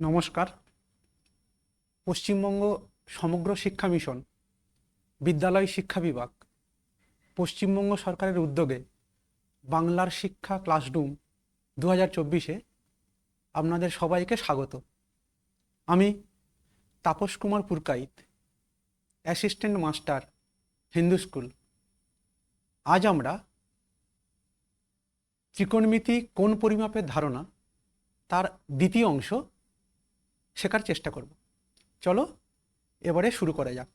নমস্কার। পশ্চিমবঙ্গ সমগ্র শিক্ষা মিশন, বিদ্যালয় শিক্ষা বিভাগ, পশ্চিমবঙ্গ সরকারের উদ্যোগে বাংলার শিক্ষা ক্লাসরুম দু হাজার চব্বিশে আপনাদের সবাইকে স্বাগত। আমি Tapas Kumar Purkait, assistant master, Hindu school. আজ আমরা ত্রিকোণমিতি কোন পরিমাপের ধারণা, তার দ্বিতীয় অংশ শেখার চেষ্টা করব। চলো, এবারে শুরু করা যাক।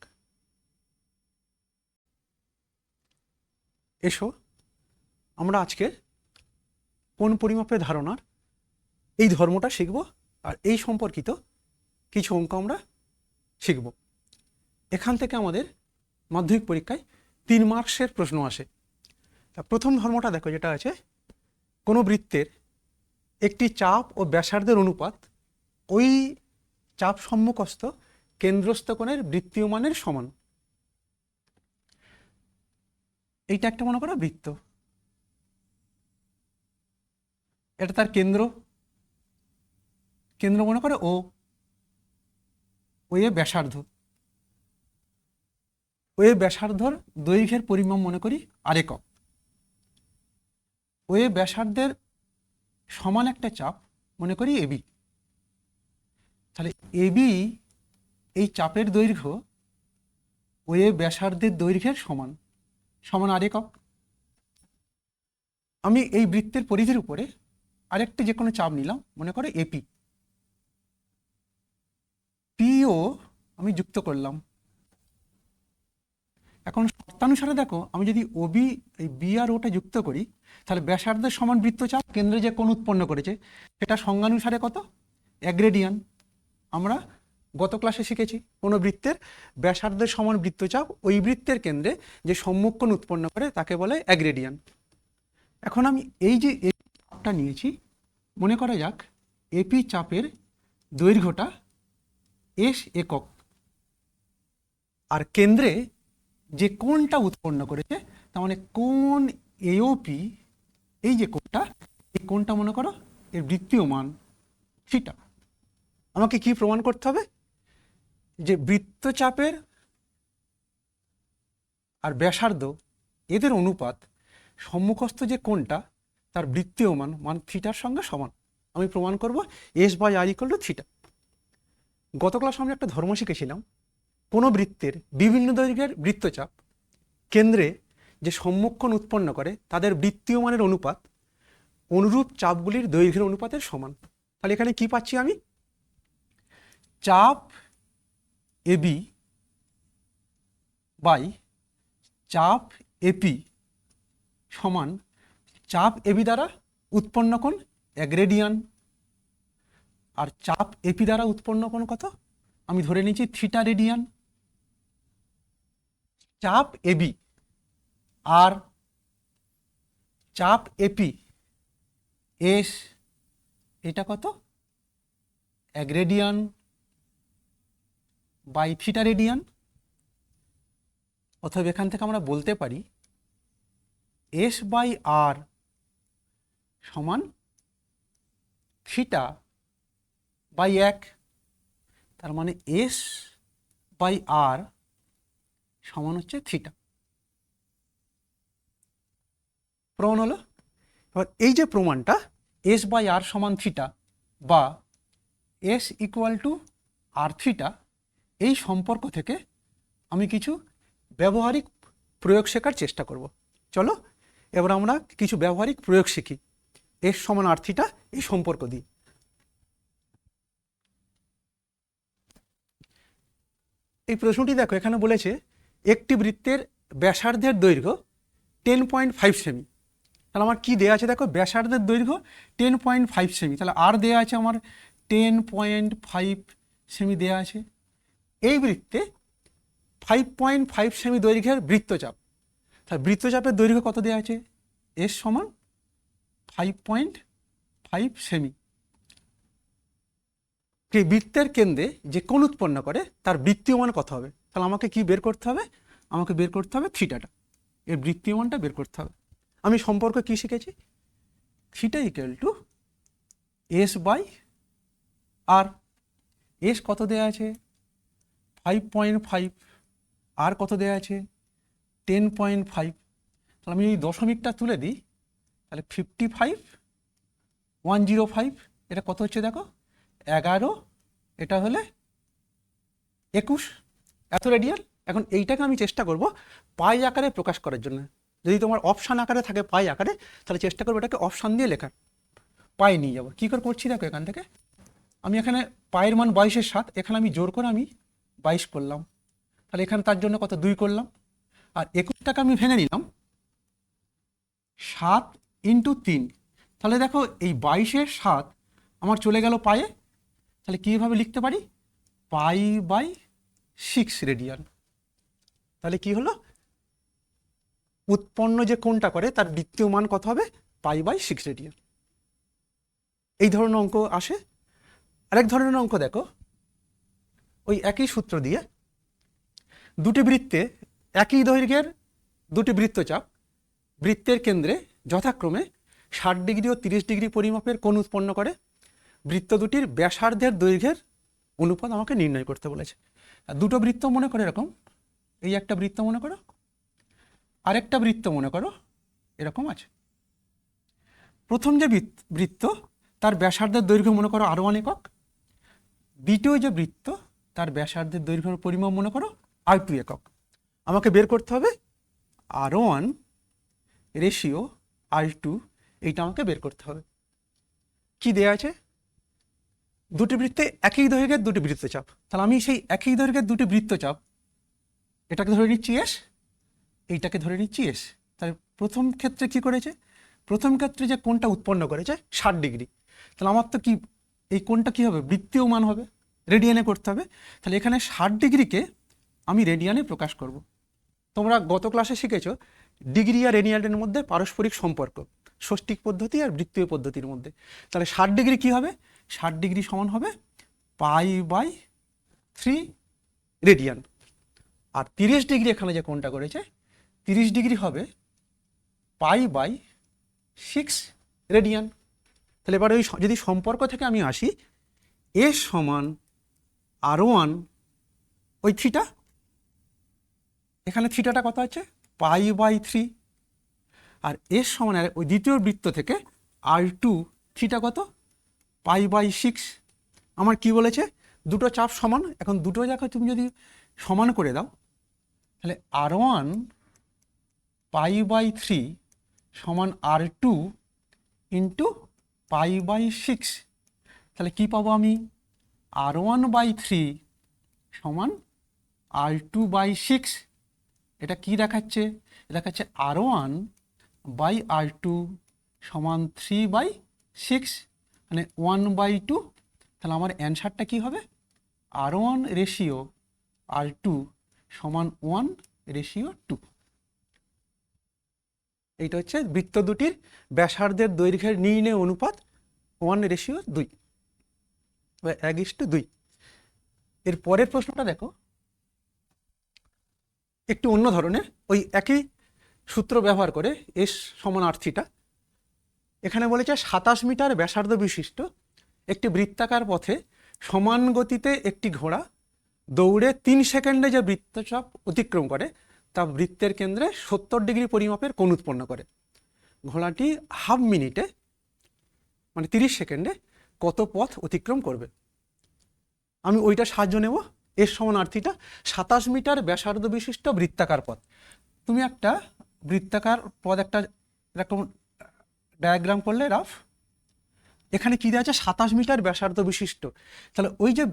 এসো, আমরা আজকে কোন পরিমাপের ধারণার এই ধর্মটা শিখব আর এই সম্পর্কিত কিছু অঙ্ক আমরা শিখব। এখান থেকে আমাদের মাধ্যমিক পরীক্ষায় তিন মার্কসের প্রশ্ন আসে। তা প্রথম ধর্মটা দেখো, যেটা আছে, কোনো বৃত্তের একটি চাপ ও ব্যাসার্ধের অনুপাত ওই চাপ সম্মুখস্থ কেন্দ্রস্থ কোণের বৃত্তীয় মানের সমান। এইটা একটা মনে করো বৃত্ত। এটা তার কেন্দ্র। কেন্দ্র মনে করে ও ওই ব্যাসার্ধ। ওই ব্যাসার্ধর দৈর্ঘ্যের পরিমাণ মনে করি আরেকক। ওই ব্যাসার্ধের সমান একটা চাপ মনে করি এবি তাহলে এবি এই চাপের দৈর্ঘ্য ওয়ে ব্যাসার্ধের দৈর্ঘ্যের সমান। সমান আর একক। আমি এই বৃত্তের পরিধির উপরে আরেকটা যে কোনো চাপ নিলাম, মনে করো এপি পিও আমি যুক্ত করলাম। এখন শর্তানুসারে দেখো, আমি যদি ওবি এই বি আর ওটা যুক্ত করি, তাহলে ব্যাসার্ধের সমান বৃত্তচাপ কেন্দ্রে যে কোণ উৎপন্ন করেছে, সেটা সংজ্ঞানুসারে কত? অ্যাগ্রেডিয়ান আমরা গত ক্লাসে শিখেছি কোনো বৃত্তের ব্যাসার্ধের সমান বৃত্তচাপ ওই বৃত্তের কেন্দ্রে যে সম্মুখ কোণ উৎপন্ন করে তাকে বলে অ্যাগ্রেডিয়ান। এখন আমি এই যে চাপটা নিয়েছি, মনে করা যাক এপি চাপের দৈর্ঘ্যটা এস একক। আর কেন্দ্রে যে কোণটা উৎপন্ন করেছে, তার মানে কোন এওপি এই যে কোণটা, এই কোণটা মনে করো এর বৃত্তীয় মান, থিটা। আমাকে কি প্রমাণ করতে হবে? যে বৃত্তচাপের আর ব্যাসার্ধ এদের অনুপাত সম্মুখস্থ যে কোনটা তার বৃত্তীয় মান মান থিটার সঙ্গে সমান। আমি প্রমাণ করব S by R equal to theta. গত ক্লাসে আমরা একটা ধর্ম শিখেছিলাম, কোনো বৃত্তের বিভিন্ন দৈর্ঘ্যের বৃত্তচাপ কেন্দ্রে যে সম্মুখণ উৎপন্ন করে, তাদের বৃত্তীয় মানের অনুপাত অনুরূপ চাপগুলির দৈর্ঘ্যের অনুপাতের সমান। তাহলে এখানে কি পাচ্ছি আমি? চাপ এবি বাই চাপ এপি সমান চাপ এবি দ্বারা উৎপন্ন কোণ অ্যাগ্রেডিয়ান আর চাপ এপি দ্বারা উৎপন্ন কোণ কত? আমি ধরে নিচ্ছি থিটা রেডিয়ান। চাপ এবি আর চাপ এপি এস, এটা কত? অ্যাগ্রেডিয়ান বাই থিটা রেডিয়ান অথবা এখান থেকে আমরা বলতে পারি এস বাই আর সমান থিটা বাই এক, তার মানে এস বাই আর সমান হচ্ছে থিটা প্রমাণ হলো? এবার এই যে প্রমাণটা এস বাই আর সমান থিটা বা S equal to R theta এই সম্পর্ক থেকে আমি কিছু ব্যবহারিক প্রয়োগ শেখার চেষ্টা করব। চলো, এবার আমরা কিছু ব্যবহারিক প্রয়োগ শিখি। এর সমান আর থিটা, এই সম্পর্ক দিই এই প্রশ্নটি দেখো, এখানে বলেছে, একটি বৃত্তের ব্যাসার্ধের দৈর্ঘ্য টেন পয়েন্ট ফাইভ সেমি তাহলে আমার কি দেওয়া আছে দেখো? ব্যাসার্ধের দৈর্ঘ্য টেন পয়েন্ট ফাইভ সেমি তাহলে আর দেওয়া আছে আমার টেন পয়েন্ট ফাইভ সেমি দেওয়া আছে। এই বৃত্তে ফাইভ পয়েন্ট ফাইভ সেমি দৈর্ঘ্যের বৃত্তচাপ। তাহলে বৃত্তচাপের দৈর্ঘ্য কত দেওয়া আছে? এর সমান ফাইভ পয়েন্ট ফাইভ সেমি বৃত্তের কেন্দ্রে যে কোণ উৎপন্ন করে, তার বৃত্তীয় মান কত হবে? তাহলে আমাকে কি বের করতে হবে? আমাকে বের করতে হবে থিটাটা। এর বৃত্তীয় মানটা বের করতে হবে। আমি সম্পর্ক কি শিখেছি? Theta equal to S by R S কত দেওয়া আছে? ফাইভ পয়েন্ট ফাইভ আর কত দেওয়া আছে? টেন পয়েন্ট ফাইভ তাহলে আমি যদি দশমিকটা তুলে দিই, তাহলে fifty five one zero five এটা কত হচ্ছে দেখো? এগারো, এটা হলে একুশ। এত রেডিয়াল এখন এইটাকে আমি চেষ্টা করব পাই আকারে প্রকাশ করার জন্য। যদি তোমার অপশান আকারে থাকে পাই আকারে, তাহলে চেষ্টা করব এটাকে অপশান দিয়ে লেখার। পাই নিয়ে যাব। কী করে করছি দেখো এখান থেকে? আমি এখানে পায়ের মান বাইশের সাত, এখানে আমি জোর করে আমি বাইশ করলাম। তাহলে এখানে তার জন্য কত? দুই করলাম। আর একুশ টাকা আমি ভেঙে নিলাম। সাত ইন্টু তিন। তাহলে দেখো এই বাইশের সাত আমার চলে গেল পায়ে। তাহলে কীভাবে লিখতে পারি? Pi by six radian. তাহলে কি হলো? উৎপন্ন যে কোনটা করে তার দ্বিতীয় মান কত হবে? Pi by six radian. এই ধরনের অঙ্ক আসে। আরেক ধরনের অঙ্ক দেখো। ওই একই সূত্র দিয়ে দুটি বৃত্তে, একই দৈর্ঘ্যের দুটি বৃত্তচাপ, বৃত্তের কেন্দ্রে যথাক্রমে ষাট ডিগ্রি ও তিরিশ ডিগ্রি পরিমাপের কোণ উৎপন্ন করে। বৃত্ত দুটির ব্যাসার্ধের দৈর্ঘ্যের অনুপাত আমাকে নির্ণয় করতে বলেছে। দুটো বৃত্ত মনে করে এরকম, এই একটা বৃত্ত মনে করো, আরেকটা বৃত্ত মনে করো, এরকম আছে। প্রথম যে বৃত্ত- তার ব্যাসার্ধের দৈর্ঘ্য মনে করো আরও অনেক একক দ্বিতীয় যে বৃত্ত তার ব্যাসার্ধের দৈর্ঘ্যের পরিমাপ মনে করো আর টু একক। আমাকে বের করতে হবে R one ratio R two, এইটা আমাকে বের করতে হবে। কি দেয়া আছে? দুটি বৃত্তে একই দৈর্ঘ্যের দুটি বৃত্তচাপ তাহলে আমি সেই একই দৈর্ঘ্যের দুটি বৃত্তচাপ এটাকে ধরে নিচ্ছি এস এইটাকে ধরে নিচ্ছি এস তাহলে প্রথম ক্ষেত্রে কি করেছে? প্রথম ক্ষেত্রে যে কোনটা উৎপন্ন করেছে ষাট ডিগ্রি। তাহলে আমার তো কি, এই কোনটা কি হবে? বৃত্তীয় মান হবে। রেডিয়ানে করতে হবে, তাহলে এখানে ষাট ডিগ্রিকে আমি রেডিয়ানে প্রকাশ করব। তোমরা গত ক্লাসে শিখেছ ডিগ্রি আর রেডিয়ানের মধ্যে পারস্পরিক সম্পর্ক, ষষ্ঠিক পদ্ধতি আর বৃত্তীয় পদ্ধতির মধ্যে। তাহলে ষাট ডিগ্রি কী হবে? ষাট ডিগ্রি সমান হবে পাই বাই থ্রি রেডিয়ান আর তিরিশ ডিগ্রি এখানে যে কোনটা করেছে, তিরিশ ডিগ্রি হবে পাই বাই সিক্স রেডিয়ান তাহলে এবার ওই যদি সম্পর্ক থেকে আমি আসি, এ সমান আর ওয়ান ওই থ্রিটা এখানে থ্রিটাটা কত আছে? পাই বাই থ্রি আর এর সমান ওই দ্বিতীয় বৃত্ত থেকে আর টু থ্রিটা কত? পাই বাই সিক্স আমার কি বলেছে? দুটো চাপ সমান, এখন দুটো জায়গায় তুমি যদি সমান করে দাও, তাহলে R one pi by three সমান R two into pi by six তাহলে কি পাবো আমি? আর ওয়ান বাই থ্রি সমান আর টু বাই সিক্স এটা কি দেখাচ্ছে? দেখাচ্ছে R one by R two সমান থ্রি বাই সিক্স মানে ওয়ান বাই টু তাহলে আমার অ্যান্সারটা কি হবে? R one ratio R two সমান ওয়ান রেশিও টু এইটা হচ্ছে বৃত্ত দুটির ব্যাসার্ধের দৈর্ঘ্যের নির্ণয় অনুপাত ওয়ান রেশিও দুই। বা এক ইস্টু দুই। এর পরের প্রশ্নটা দেখো। একটু অন্য ধরনের, ওই একই সূত্র ব্যবহার করে এস সমান আর থিটা এখানে বলেছে সাতাশ মিটার ব্যাসার্ধ বিশিষ্ট একটি বৃত্তাকার পথে সমান গতিতে একটি ঘোড়া দৌড়ে তিন সেকেন্ডে যে বৃত্তচাপ অতিক্রম করে, তা বৃত্তের কেন্দ্রে সত্তর ডিগ্রি পরিমাপের কোণ উৎপন্ন করে। ঘোড়াটি হাফ মিনিটে মানে তিরিশ সেকেন্ডে কত পথ অতিক্রম করবে? আমি ওইটা সাহায্য নেব। এর সমানার্থীটা সাতাশ মিটার ব্যাসার্ধ বিশিষ্ট বৃত্তাকার পথ। তুমি একটা বৃত্তাকার পথ একটা এরকম ডায়াগ্রাম করলে রাফ এখানে কী দেওয়া আছে? সাতাশ মিটার ব্যাসার্ধ বিশিষ্ট। তাহলে ওই যে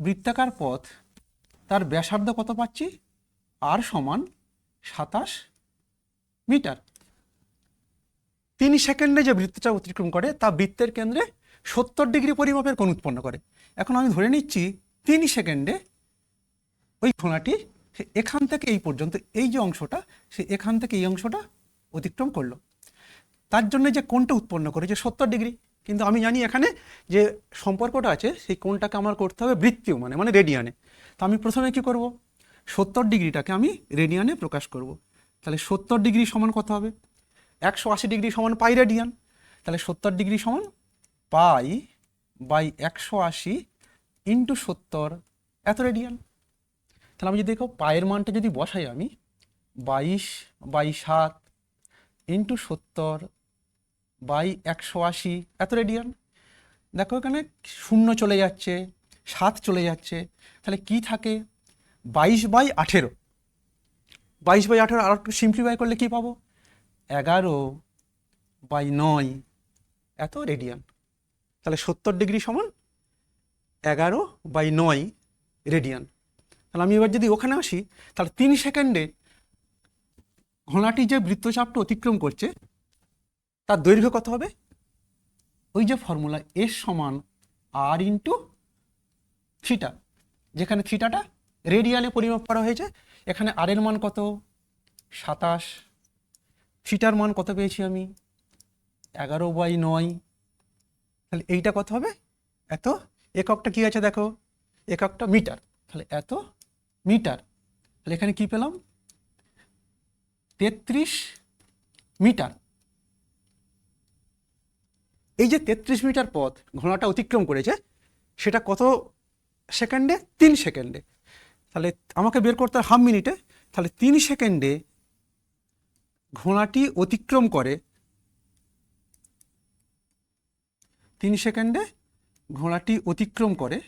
বৃত্তাকার পথ, তার ব্যাসার্ধ কত পাচ্ছি? আর সমান সাতাশ মিটার। তিন সেকেন্ডে যে বৃত্তটা অতিক্রম করে, তা বৃত্তের কেন্দ্রে সত্তর ডিগ্রি পরিমাপের কোণ উৎপন্ন করে। এখন আমি ধরে নিচ্ছি তিন সেকেন্ডে ওই ঘোড়াটি সে এখান থেকে এই পর্যন্ত এই যে অংশটা, সে এখান থেকে এই অংশটা অতিক্রম করল। তার জন্য যে কোণটা উৎপন্ন করেছে সত্তর ডিগ্রি, কিন্তু আমি জানি এখানে যে সম্পর্কটা আছে, সেই কোণটাকে আমার করতে হবে বৃত্তীয় মানে মানে রেডিয়ানে। তো আমি প্রথমে কি করব? সত্তর ডিগ্রিটাকে আমি রেডিয়ানে প্রকাশ করব। তাহলে সত্তর ডিগ্রি সমান কত হবে? একশো আশি ডিগ্রি সমান পাই রেডিয়ান। তাহলে সত্তর ডিগ্রি সমান পাই বাই একশো আশি ইন্টু সত্তর। এত রেডিয়ান তাহলে আমি যদি দেখো পায়ের মানটা যদি বসাই আমি, বাইশ বাই সাত ইন্টু সত্তর বাই একশো আশি, এত রেডিয়ান দেখো এখানে শূন্য চলে যাচ্ছে, সাত চলে যাচ্ছে। তাহলে কি থাকে? বাইশ বাই আঠেরো। বাইশ বাই আঠেরো আর একটু সিম্পলিফাই করলে কি পাবো? এগারো বাই নয়, এত রেডিয়ান তাহলে সত্তর ডিগ্রি সমান এগারো বাই নয় রেডিয়ান। তাহলে আমি এবার যদি ওখানে আসি, তাহলে তিন সেকেন্ডে ঘোড়াটি যে বৃত্তচাপটা অতিক্রম করছে, তার দৈর্ঘ্য কত হবে? ওই যে ফর্মুলা এস সমান আর ইন্টু থিটা, যেখানে থিটাটা রেডিয়ানে পরিমাপ করা হয়েছে, এখানে আর এর মান কত? সাতাশ। থিটার মান কত পেয়েছি আমি? এগারো বাই নয় তাহলে এইটা কত হবে? এত। এককটা কি আছে দেখো? এককটা মিটার। তাহলে এত মিটার। তাহলে এখানে কি পেলাম? তেত্রিশ মিটার। এই যে তেত্রিশ মিটার পথ ঘোড়াটা অতিক্রম করেছে, সেটা কত সেকেন্ডে? তিন সেকেন্ডে। তাহলে আমাকে বের করতে হাফ মিনিটে। তাহলে তিন সেকেন্ডে ঘোড়াটি অতিক্রম করে তিন সেকেন্ডে ঘোড়াটি অতিক্রম করে।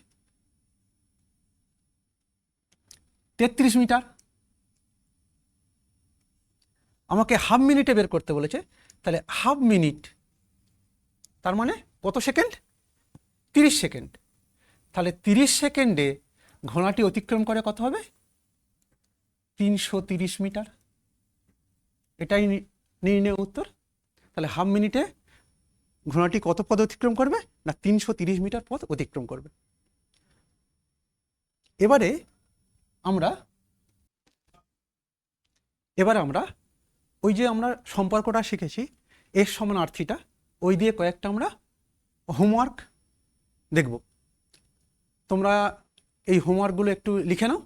তেত্রিশ মিটার। আমাকে হাফ মিনিটে বের করতে বলেছে। তাহলে হাফ মিনিট, তার মানে কত সেকেন্ড? তিরিশ সেকেন্ড। তাহলে তিরিশ সেকেন্ডে ঘোড়াটি অতিক্রম করে কত হবে? তিনশো তিরিশ মিটার। এটাই নির্ণয় উত্তর। তাহলে হাফ মিনিটে ঘোড়াটি কত পদ অতিক্রম করবে? না, তিনশো তিরিশ মিটার পথ অতিক্রম করবে। এবারে আমরা এবারে আমরা ওই যে আমরা সম্পর্কটা শিখেছি, এর সমান আর্থিটা ওই দিয়ে কয়েকটা আমরা হোমওয়ার্ক দেখব। তোমরা এই হোমওয়ার্কগুলো একটু লিখে নাও।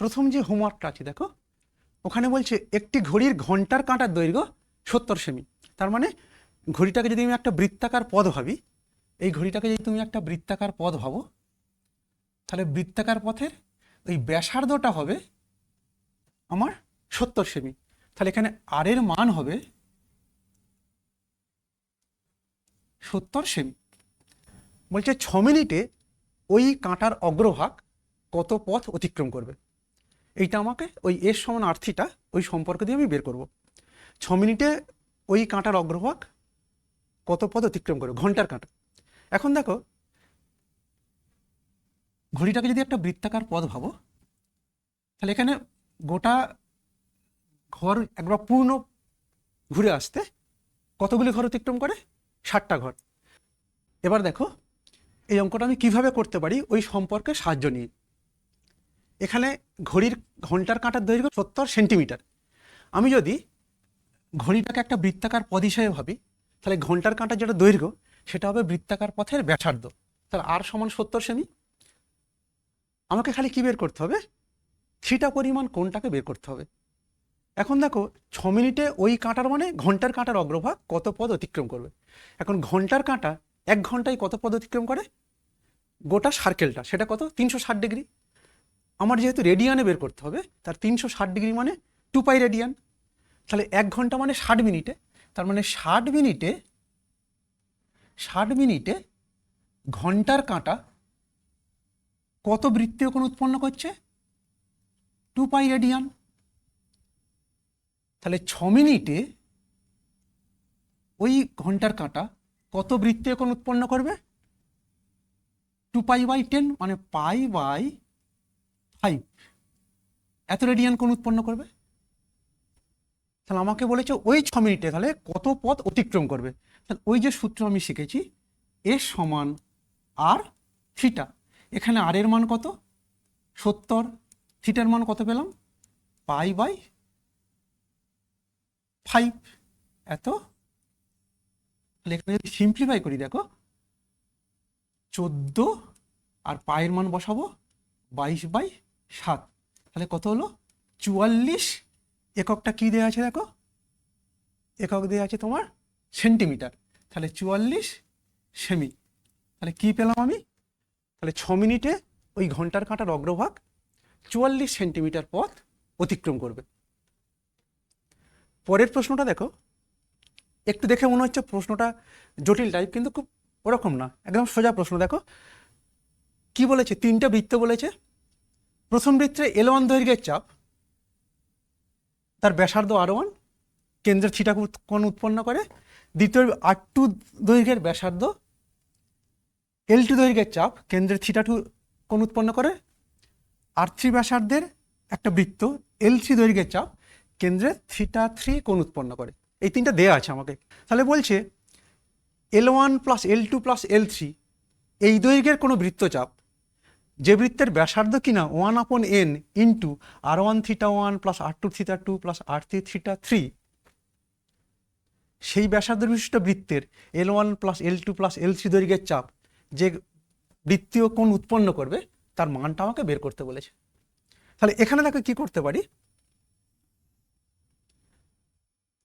প্রথম যে হোমওয়ার্কটা আছে, দেখো, ওখানে বলছে, একটি ঘড়ির ঘণ্টার কাঁটার দৈর্ঘ্য সত্তর সেমি। তার মানে ঘড়িটাকে যদি আমি একটা বৃত্তাকার পদ ভাবি, এই ঘড়িটাকে যদি তুমি একটা বৃত্তাকার পদ ভাবো, তাহলে বৃত্তাকার পথের ওই ব্যাসার্ধটা হবে আমার সত্তর সেমি। তাহলে এখানে আর এর মান হবে সত্তর সেমি। বলছে, ছ মিনিটে ওই কাঁটার অগ্রভাগ কত পথ অতিক্রম করবে? এইটা আমাকে ওই এর সমান আর্থিটা ওই সম্পর্ক দিয়ে আমি বের করব। ছ মিনিটে ওই কাঁটার অগ্রভাগ কত পদ অতিক্রম করে ঘণ্টার কাঁটা। এখন দেখো, ঘড়িটাকে যদি একটা বৃত্তাকার পদ ভাবো, তাহলে এখানে গোটা ঘর একবার পূর্ণ ঘুরে আসতে কতগুলি ঘর অতিক্রম করে? ষাটটা ঘর। এবার দেখো, এই অঙ্কটা আমি কীভাবে করতে পারি? ওই সম্পর্কে সাহায্য নিয়ে। এখানে ঘড়ির ঘণ্টার কাঁটার দৈর্ঘ্য সত্তর সেন্টিমিটার। আমি যদি ঘড়িটাকে একটা বৃত্তাকার পথ হিসেবে ভাবি, তাহলে ঘণ্টার কাঁটার যেটা দৈর্ঘ্য, সেটা হবে বৃত্তাকার পথের ব্যাসার্ধ। তাহলে আর সমান সত্তর সেমি? আমাকে খালি কি বের করতে হবে? থ্রিটা পরিমাণ কোনটাকে বের করতে হবে। এখন দেখো, ছ মিনিটে ওই কাঁটার মানে ঘণ্টার কাঁটার অগ্রভাগ কত পদ অতিক্রম করবে? এখন ঘণ্টার কাঁটা এক ঘন্টায় কত পদ অতিক্রম করে? গোটা সার্কেলটা সেটা কত? তিনশো ষাট ডিগ্রি। আমার যেহেতু রেডিয়ানে বের করতে হবে, তার তিনশো ষাট ডিগ্রি মানে টু পাই রেডিয়ান। তাহলে এক ঘণ্টা মানে ষাট মিনিটে, তার মানে ষাট মিনিটে ষাট মিনিটে ঘণ্টার কাঁটা কত বৃত্তীয় কোণ উৎপন্ন করছে? Two pi radian. তাহলে ছ মিনিটে ওই ঘণ্টার কাঁটা কত বৃত্তীয় কোণ উৎপন্ন করবে? টু পাই বাই টেন মানে পাই বাই ফাইভ এত রেডিয়ান কোন উৎপন্ন করবে? তাহলে আমাকে বলেছে, ওই ছ মিনিটে তাহলে কত পথ অতিক্রম করবে? তাহলে ওই যে সূত্র আমি শিখেছি এর সমান আর থিটা। এখানে আর এর মান কত? সত্তর। থিটার মান কত পেলাম? Pi by five. এত? তাহলে এখানে যদি সিম্পলিফাই করি, দেখো, চোদ্দ আর পায়ের মান বসাবো, বাইশ বাই সাত। তাহলে কত হলো? চুয়াল্লিশ। এককটা কি দেওয়া আছে দেখো? একক দেওয়া আছে তোমার সেন্টিমিটার। তাহলে চুয়াল্লিশ সেমি। তাহলে কি পেলাম আমি? তাহলে ছ মিনিটে ওই ঘণ্টার কাঁটার অগ্রভাগ চুয়াল্লিশ সেন্টিমিটার পথ অতিক্রম করবে। পরের প্রশ্নটা দেখো। একটু দেখে মনে হচ্ছে প্রশ্নটা জটিল টাইপ কিন্তু খুব ওরকম না। একদম সোজা প্রশ্ন দেখো। কি বলেছে? তিনটা বৃত্ত বলেছে। প্রথম বৃত্তে এল ওয়ান দৈর্ঘ্যের চাপ, তার ব্যাসার্ধ আর ওয়ান, কেন্দ্রের থিটা কোণ উৎপন্ন করে। দ্বিতীয় আর টু দৈর্ঘ্যের ব্যাসার্ধ, এল টু দৈর্ঘ্যের চাপ, কেন্দ্রের থিটা টু কোণ উৎপন্ন করে। আর থ্রি ব্যাসার্ধের একটা বৃত্ত, এল থ্রি দৈর্ঘ্যের চাপ, কেন্দ্রে থিটা থ্রি কোণ উৎপন্ন করে। এই তিনটা দেয়া আছে আমাকে। তাহলে বলছে, L one plus L two plus L three, এই দৈর্ঘ্যের কোনো বৃত্তচাপ যে বৃত্তের ব্যাসার্ধ কিনা one upon N into R one theta one plus R two theta two plus R three theta three সেই ব্যাসার্ধ বিশিষ্ট বৃত্তের L one plus L two plus L three দৈর্ঘ্যের চাপ যে বৃত্তীয় কোণ উৎপন্ন করবে, তার মানটা আমাকে বের করতে বলেছে। তাহলে এখানে দেখো কি করতে পারি?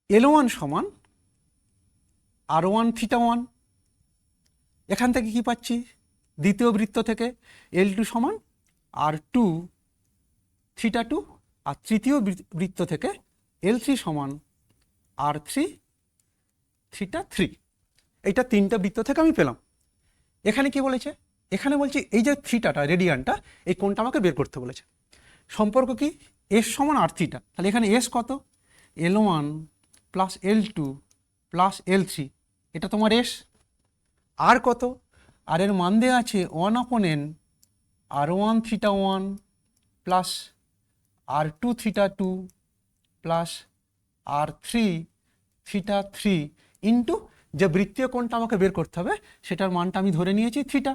এল ওয়ান সমান আর ওয়ান থিটা ওয়ান এখান থেকে কি পাচ্ছি? দ্বিতীয় বৃত্ত থেকে এল টু সমান আর টু থিটা টু আর তৃতীয় বৃত্ত থেকে এল থ্রি সমান আর থ্রি থিটা থ্রি এইটা তিনটা বৃত্ত থেকে আমি পেলাম। এখানে কি বলেছে? এখানে বলছে এই যে থিটাটা রেডিয়ানটা এই কোণটা আমাকে বের করতে বলেছে। সম্পর্ক কি? এস সমান আর থিটা তাহলে এখানে এস কত? L one plus L two plus L three এটা তোমার এস আর কত? আর এর মান দেওয়া আছে one upon N R one theta one plus R two theta two plus R three theta three into যে বৃত্তীয় কোণটা আমাকে বের করতে হবে, সেটার মানটা আমি ধরে নিয়েছি থিটা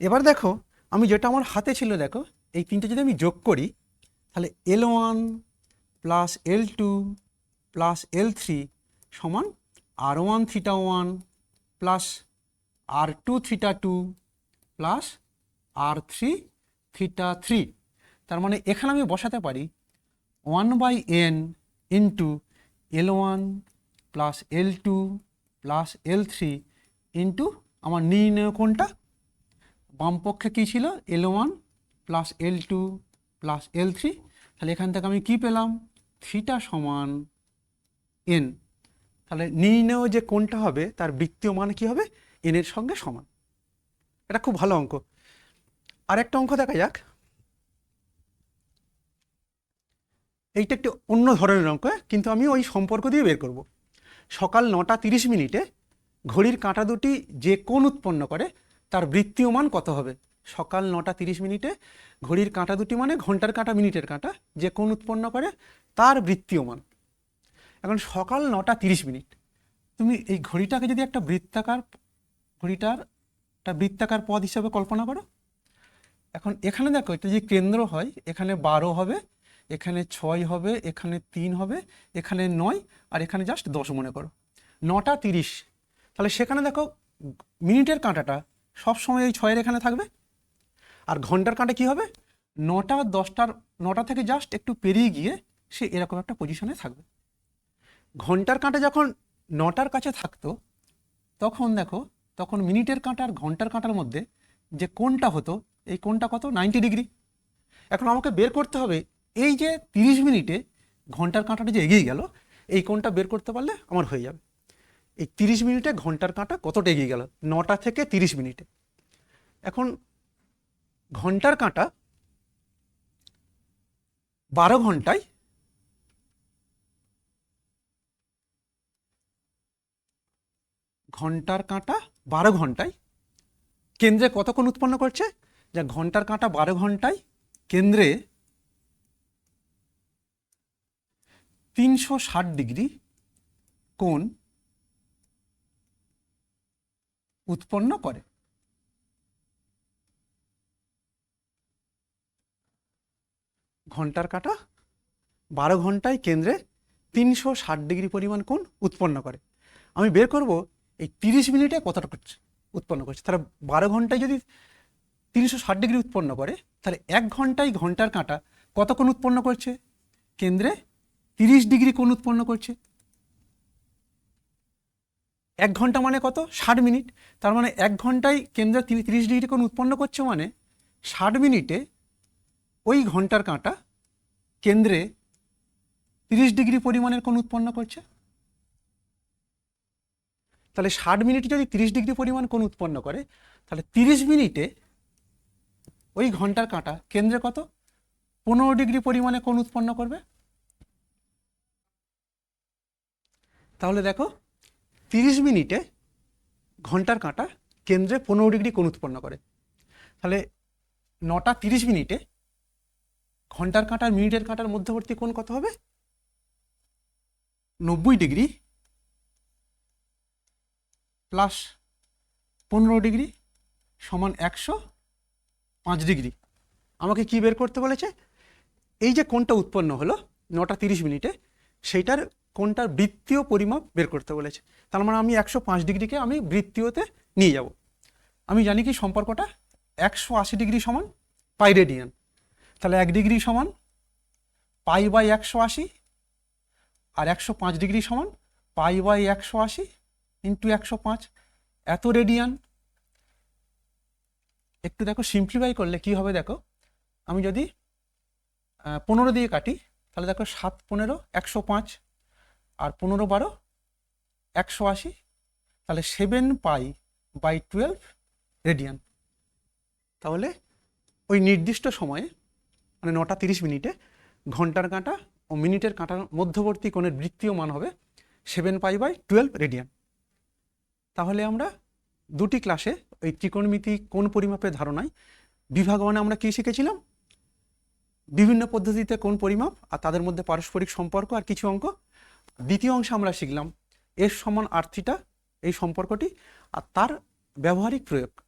এবার দেখো, আমি যেটা আমার হাতে ছিল, দেখো, এই তিনটে যদি আমি যোগ করি, তাহলে L one plus L two plus L three সমান R one theta one plus R two theta two plus R three theta three তার মানে এখানে আমি বসাতে পারি one by N into L one plus L two plus L three into আমার নির্ণয় কোনটা বাম পক্ষে কী ছিল? L one plus L two plus L three তাহলে এখান থেকে আমি কি পেলাম? থিটা সমান এন তাহলে নির্ণয় যে কোনটা হবে, তার বৃত্তীয় মান কি হবে? এনের সঙ্গে সমান। এটা খুব ভালো অঙ্ক। আর একটা অঙ্ক দেখা যাক। এইটা একটু অন্য ধরনের অঙ্ক, কিন্তু আমি ওই সম্পর্ক দিয়ে বের করব। সকাল নটা তিরিশ মিনিটে ঘড়ির কাঁটা দুটি যে কোণ উৎপন্ন করে, তার বৃত্তীয় মান কত হবে? সকাল নটা তিরিশ মিনিটে ঘড়ির কাঁটা দুটি মানে ঘণ্টার কাঁটা, মিনিটের কাঁটা যে কোণ উৎপন্ন করে, তার বৃত্তীয় মান। এখন সকাল নটা তিরিশ মিনিট। তুমি এই ঘড়িটাকে যদি একটা বৃত্তাকার ঘড়িটার একটা বৃত্তাকার পদ হিসাবে কল্পনা করো। এখন এখানে দেখো, এটা যে কেন্দ্র হয়, এখানে বারো হবে, এখানে ছয় হবে, এখানে তিন হবে, এখানে নয়, আর এখানে জাস্ট দশ মনে করো। নটা তিরিশ। তাহলে সেখানে দেখো, মিনিটের কাঁটাটা সবসময় এই ছয়ের এখানে থাকবে। আর ঘণ্টার কাঁটা কি হবে? নটা দশটার, নটা থেকে জাস্ট একটু পেরিয়ে গিয়ে সে এরকম একটা পজিশনে থাকবে। ঘণ্টার কাঁটা যখন নটার কাছে থাকতো, তখন দেখো তখন মিনিটের কাঁটা আর ঘণ্টার কাঁটার মধ্যে যে কোনটা হতো, এই কোনটা কত? Ninety degree. এখন আমাকে বের করতে হবে এই যে তিরিশ মিনিটে ঘণ্টার কাঁটাটা যে এগিয়ে গেল, এই কোনটা বের করতে পারলে আমার হয়ে যাবে। এই তিরিশ মিনিটে ঘণ্টার কাঁটা কতটা এগিয়ে গেল? নটা থেকে তিরিশ মিনিটে। এখন ঘণ্টার কাঁটা বারো ঘন্টায় ঘণ্টার কাঁটা বারো ঘন্টায় কেন্দ্রে কতক্ষণ উৎপন্ন করছে? যা ঘণ্টার কাঁটা বারো ঘন্টায় কেন্দ্রে তিনশো ষাট ডিগ্রি কোণ উৎপন্ন করে। ঘণ্টার কাঁটা বারো ঘন্টায় কেন্দ্রে তিনশো ষাট ডিগ্রি পরিমাণ কোণ উৎপন্ন করে। আমি বের করব এই তিরিশ মিনিটে কতটা করছে, উৎপন্ন করছে। তারা বারো ঘন্টায় যদি তিনশো ষাট ডিগ্রি উৎপন্ন করে, তাহলে এক ঘন্টায় ঘণ্টার কাঁটা কত কোণ উৎপন্ন করছে? কেন্দ্রে তিরিশ ডিগ্রি কোণ উৎপন্ন করছে। এক ঘণ্টা মানে কত? ষাট মিনিট। তার মানে এক ঘন্টায় কেন্দ্রে তিরিশ ডিগ্রি কোণ উৎপন্ন করছে মানে ষাট মিনিটে ওই ঘণ্টার কাঁটা কেন্দ্রে তিরিশ ডিগ্রি পরিমাণের কোণ উৎপন্ন করছে। তাহলে ষাট মিনিটে যদি তিরিশ ডিগ্রি পরিমাণ কোণ উৎপন্ন করে, তাহলে তিরিশ মিনিটে ওই ঘণ্টার কাঁটা কেন্দ্রে কত? পনেরো ডিগ্রি পরিমাণে কোণ উৎপন্ন করবে। তাহলে দেখো, তিরিশ মিনিটে ঘণ্টার কাঁটা কেন্দ্রে পনেরো ডিগ্রি কোণ উৎপন্ন করে। তাহলে নটা তিরিশ মিনিটে ঘণ্টার কাঁটার মিনিটের কাঁটার মধ্যবর্তী কোণ কত হবে? নব্বই ডিগ্রি প্লাস পনেরো ডিগ্রি সমান একশো পাঁচ ডিগ্রি। আমাকে কি বের করতে বলেছে? এই যে কোণটা উৎপন্ন হলো, নটা তিরিশ মিনিটে, সেইটার কোণটার বৃত্তীয় পরিমাপ বের করতে বলেছে। তার মানে আমি একশো পাঁচ ডিগ্রিকে আমি বৃত্তীয়তে নিয়ে যাব। আমি জানি কি সম্পর্কটা? একশো আশি ডিগ্রি সমান পাই রেডিয়ান। তাহলে এক ডিগ্রি সমান পাই বাই একশো আশি, আর একশো পাঁচ ডিগ্রি সমান পাই বাই একশো আশি ইন্টু একশো পাঁচ, এত রেডিয়ান একটু দেখো সিম্পলিফাই করলে কি হবে দেখো? আমি যদি পনেরো দিয়ে কাটি, তাহলে দেখো সাত পনেরো, একশো পাঁচ, আর পনেরো বারো, একশো আশি, তাহলে seven pi by twelve radian তাহলে ওই নির্দিষ্ট সময়ে মানে নটা তিরিশ মিনিটে, ঘণ্টার কাঁটা ও মিনিটের কাঁটার মধ্যবর্তী কোণের বৃত্তীয় মান হবে seven pi by twelve radian তাহলে আমরা দুটি ক্লাসে ওই ত্রিকোণমিতি কোন পরিমাপের ধারণায় বিভাগ ওয়ানে আমরা কী শিখেছিলাম? বিভিন্ন পদ্ধতিতে কোন পরিমাপ আর তাদের মধ্যে পারস্পরিক সম্পর্ক আর কিছু অঙ্ক। দ্বিতীয় অংশে আমরা শিখলাম এর সমান আর্থিটা এই সম্পর্কটি আর তার ব্যবহারিক প্রয়োগ।